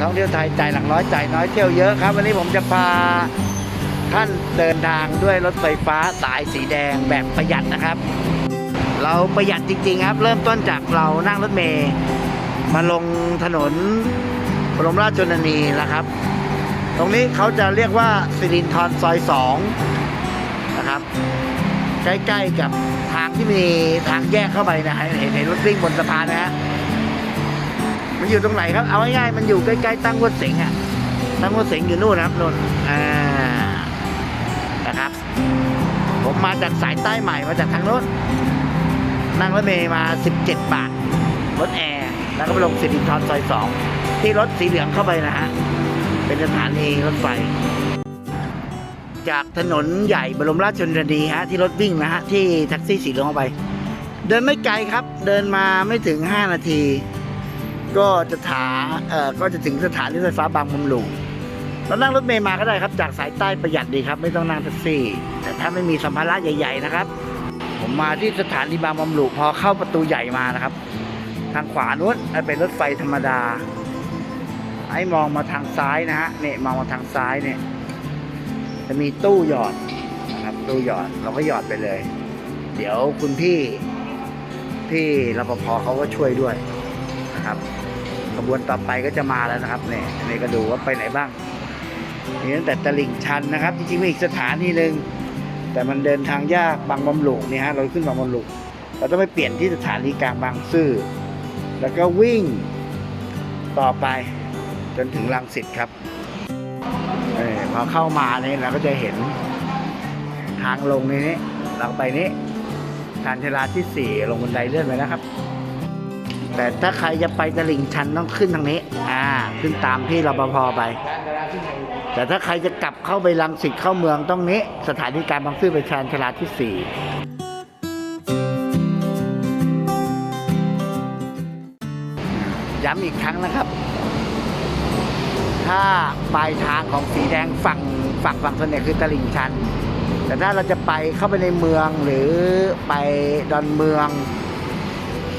ท่องเที่ยวไทยจ่ายหลักร้อยจ่ายน้อยเที่ยวเยอะครับ วันนี้ผมจะพาท่านเดินทางด้วยรถไฟฟ้าสายสีแดงแบบประหยัดนะครับ เราประหยัดจริง ๆ ครับ เริ่มต้นจากเรานั่งรถเมย์มาลงถนนบรมราชชนนีนะครับ ตรงนี้เขาจะเรียกว่าสิรินทรซอยสองนะครับใกล้ๆกับทางที่มีทางแยกเข้าไปนะฮะเห็นเห็นรถวิ่งบนสะพานนะฮะ มันอยู่ตรงไหนครับ เอาง่ายๆมันอยู่ใกล้ๆตั้งวัดเสงอะ ตั้งวัดเสงอยู่นู่นนะครับนู่นอ่านะครับ ผมมาจากสายใต้ใหม่มาจากทางโน้นนั่งรถเมย์มา 17 บาท รถแอร์ แล้วก็ไปลงสิรินทรซอยสองที่รถสีเหลืองเข้าไปนะฮะ เป็นสถานีรถไฟ จากถนนใหญ่บรมราชชนนีฮะ ที่รถวิ่งนะฮะ ที่แท็กซี่สีเหลืองเข้าไป เดินไม่ไกลครับ เดินมาไม่ถึง 5 นาที ก็จะถาเอ่อก็จะถึงสถานีรถไฟฟ้าบางบำรุงเรานั่งรถเมล์มาก็ได้ครับ จากสายใต้ประหยัดดีครับ ไม่ต้องนั่งแท็กซี่ แต่ถ้าไม่มีสัมภาระใหญ่ ๆ นะครับ ผมมาที่สถานีบางบำรุงพอเข้าประตูใหญ่มานะครับ ทางขวานู้นเป็นรถไฟธรรมดาไอ้มองมาทางซ้ายนะฮะเนี่ยมองมาทางซ้ายเนี่ยจะมีตู้หยอดนะครับ ตู้หยอดเราก็หยอดไปเลย เดี๋ยวคุณพี่พี่รปภเขาก็ช่วยด้วยนะครับ ขบวนต่อไปก็จะมาแล้วนะครับเนี่ยนี่ก็ดูว่าไปไหนบ้างมีตั้งแต่ตลิ่งชันนะครับ จริงๆมีอีกสถานีหนึ่งแต่มันเดินทางยากบางบำรุงนี่ฮะเราขึ้นบางบำรุงเราต้องไปเปลี่ยนที่สถานีกลางบางซื่อแล้วก็วิ่งต่อไปจนถึงรังสิตครับเออพอเข้ามาเนี่ยเราก็จะเห็นทางลงในนี้เราไปนี้ชานชาลาที่สี่ลงบันไดเลื่อนไปนะครับ แต่ถ้าใครจะไปตลิ่งชันต้องขึ้นทางนี้ อ่า ขึ้นตามพี่รปภไป แต่ถ้าใครจะกลับเข้าไปรังสิตเข้าเมืองต้องนี้ สถานีกลารบางซื่อไปชานชาลาที่สี่ย้ำอีกครั้งนะครับ ถ้าปลายทางของสีแดงฝั่งฝั่งฝั่งส่วนใหญ่คือตลิ่งชัน แต่ถ้าเราจะไปเข้าไปในเมืองหรือไปดอนเมือง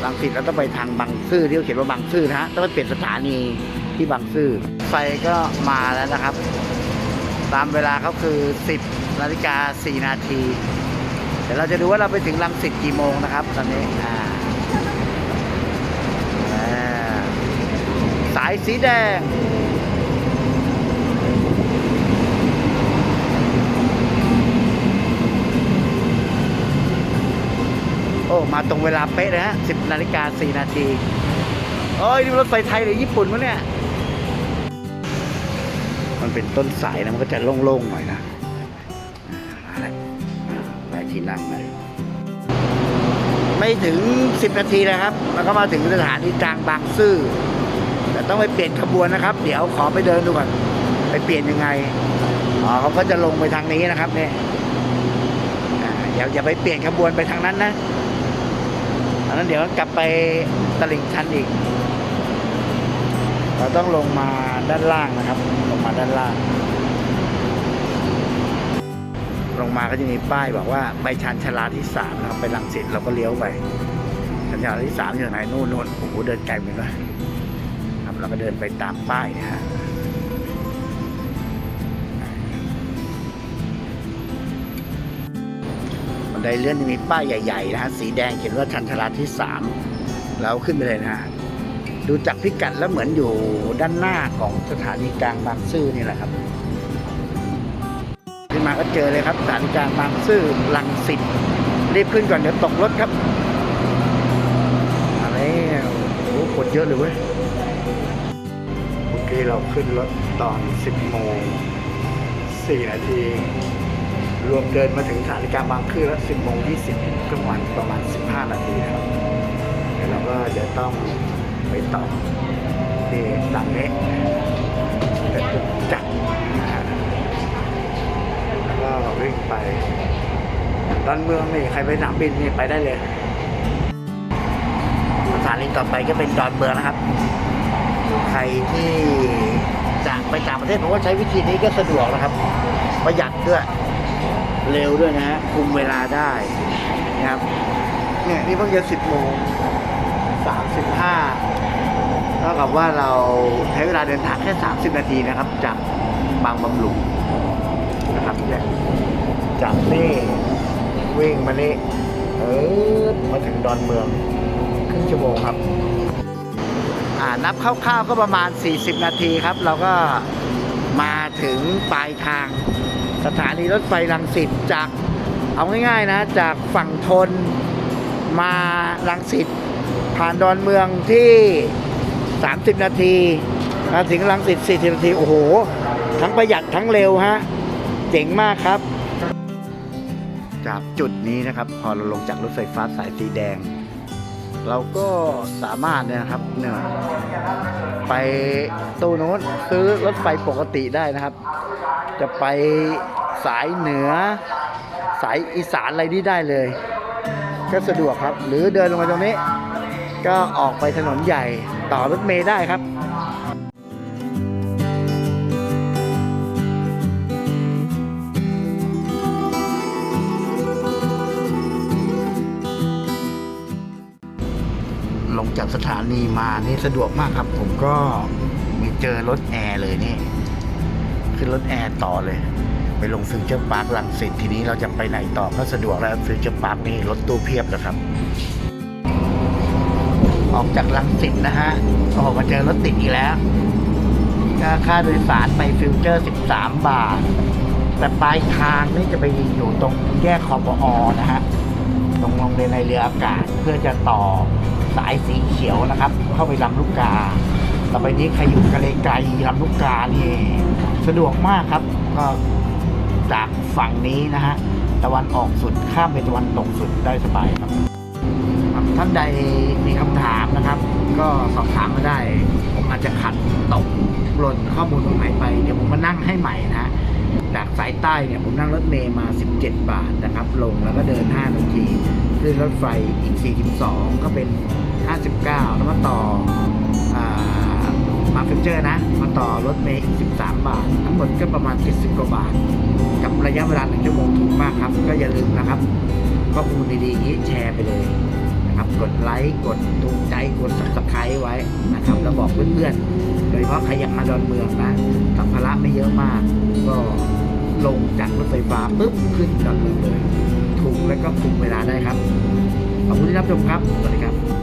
บางสิตเราต้องไปทางบางซื่อที่เขาเขียนว่าบางซื่อนะฮะต้องไปเปลี่ยนสถานีที่บางซื่อไฟก็มาแล้วนะครับ ตามเวลาเขาคือ 10นาฬิกา4นาทีเดี๋ยวเราจะดูว่าเราไปถึงลังสิตกี่โมงนะครับ ตอนนี้อ่าสายสีแดง มาตรงเวลาเป๊ะเลยฮะ10นาฬิกา4นาทีโอ้ยนี่รถไฟไทยหรือญี่ปุ่นวะเนี่ย มันเป็นต้นสายนะ มันก็จะโล่งๆหน่อยนะอะไรหลายที่นั่งเลยไม่ถึง10นาทีนะครับ แล้วก็มาถึงสถานีกลางบางซื่อ แต่ต้องไปเปลี่ยนขบวนนะครับ เดี๋ยวขอไปเดินดูก่อน ไปเปลี่ยนยังไง อ๋อเขาก็จะลงไปทางนี้นะครับเนี่ยอ่าอย่าอย่าไปเปลี่ยนขบวนไปทางนั้นนะ อันนั้นเดี๋ยวกลับไปตลิ่งชันอีก เราต้องลงมาด้านล่างนะครับ ลงมาด้านล่าง ลงมาก็จะมีป้ายบอกว่าไปชันชลาที่สามนะครับ ไปลังสิตเราก็เลี้ยวไปชันชลาที่สามอยู่ไหนนู่นนู่นโอ้โหเดินไกลเหมือนกันครับเราก็เดินไปตามป้ายนะฮะ ไดเลื่อนมีป้ายใหญ่ๆนะฮะสีแดงเขียนว่าชันชาลาที่สามเราขึ้นไปเลยนะฮะดูจากพิกัดแล้วเหมือนอยู่ด้านหน้าของสถานีกลางบางซื่อนี่แหละครับขึ้นมาก็เจอเลยครับสถานีกลางบางซื่อลังสิตรีบขึ้นก่อนเดี๋ยวตกรถครับมาแล้วโอ้โหคนเยอะเลยเว้ยโอเคเราขึ้นรถตอน 10โมง4นาที รวมเดินมาถึงสถานีกางบางซื่อแล้ว10โมง20ก็ประมาณประมาณ15นาทีครับเดี๋ยวเราก็จะต้องไปต่อที่สังเนะจุดจักรนะฮะแล้วก็วิ่งไปดอนเมืองนี่ใครไปสนามบินนี่ไปได้เลยสถานีต่อไปก็เป็นดอนเมืองนะครับ ใครที่จะไปต่างประเทศผมว่าใช้วิธีนี้ก็สะดวกนะครับ ประหยัดด้วย เร็วด้วยนะฮะคุมเวลาได้นะครับเนี่ยนี่เพิ่งจะสิบโมงสามสิบห้าเท่ากับว่าเราใช้เวลาเดินทางแค่30นาทีนะครับ จากบางบำรุงนะครับเนี่ยจากนี่วิ่งมานี่เออมาถึงดอนเมืองครึ่งชั่วโมงครับอ่านับคร่าวๆก็ประมาณ 40 นาทีครับ เราก็มาถึงปลายทาง สถานีรถไฟรังสิตจากเอาง่ายๆนะจากฝั่งทนมารังสิตผ่านดอนเมืองที่ 30 นาทีมาถึงรังสิต40 นาที โอ้โห ทั้งประหยัดทั้งเร็วฮะ เจ๋งมากครับ จากจุดนี้นะครับ พอเราลงจากรถไฟฟ้าสายสีแดง เราก็สามารถนะครับเนี่ยไปตู้โน้นซื้อรถไฟปกติได้นะครับ จะไปสายเหนือ สายอีสานอะไรนี่ได้เลย ก็สะดวกครับ หรือเดินลงมาตรงนี้ ก็ออกไปถนนใหญ่ต่อรถเมล์ได้ครับลงจากสถานีมานี่สะดวกมากครับ ผมก็มีเจอรถแอร์เลยนี่ ขึ้นรถแอร์ต่อเลย ไปลงฟิวเจอร์พาร์คลังสิตทีนี้เราจะไปไหนต่อก็สะดวกแล้วฟิวเจอร์พาร์คนี่รถตู้เพียบเลยครับ ออกจากลังสิตนะฮะโอ้โหมาเจอรถติดอีกแล้วค่าโดยสารไปฟิวเจอร์ 13 บาท แต่ปลายทางนี่จะไปอยู่ตรงแยกคอปอนะฮะตรงโรงเรียนในเรืออากาศเพื่อจะต่อสายสีเขียวนะครับ เข้าไปลำลูกกา ต่อไปนี้ใครอยู่กะเลไกลลำลูกกานี่สะดวกมากครับ ก็จากฝั่งนี้นะฮะตะวันออกสุดข้ามไปตะวันตกสุดได้สบายครับท่านใดมีคำถามนะครับ ก็สอบถามมาได้ ผมอาจจะขัดตกหล่นข้อมูลตรงไหนไป เดี๋ยวผมมานั่งให้ใหม่นะ จากสายใต้เนี่ยผมนั่งรถเมย์มา 17 บาทนะครับ ลงแล้วก็เดิน 5 นาทีขึ้นรถไฟอีก 42 ก็เป็น 59 แล้วมาต่ออา มาเฟเจอร์นะ มาต่อรถเมย์อีก 13 บาท ทั้งหมดก็ประมาณ 70 กว่าบาท กับระยะเวลา1ชั่วโมงถูกมากครับ ก็อย่าลืมนะครับข้อมูลดีๆนี้แชร์ไปเลยนะครับ กดไลค์กดถูกใจกด subscribe ไว้นะครับ แล้วบอกเพื่อนๆ โดยเฉพาะใครอยากมาดอนเมืองนะสัมภาระไม่เยอะมาก ก็ลงจากรถไฟฟ้าปุ๊บขึ้นดอนเมืองเลย ถูกและก็คุมเวลาได้ครับขอบคุณที่รับชมครับสวัสดีครับ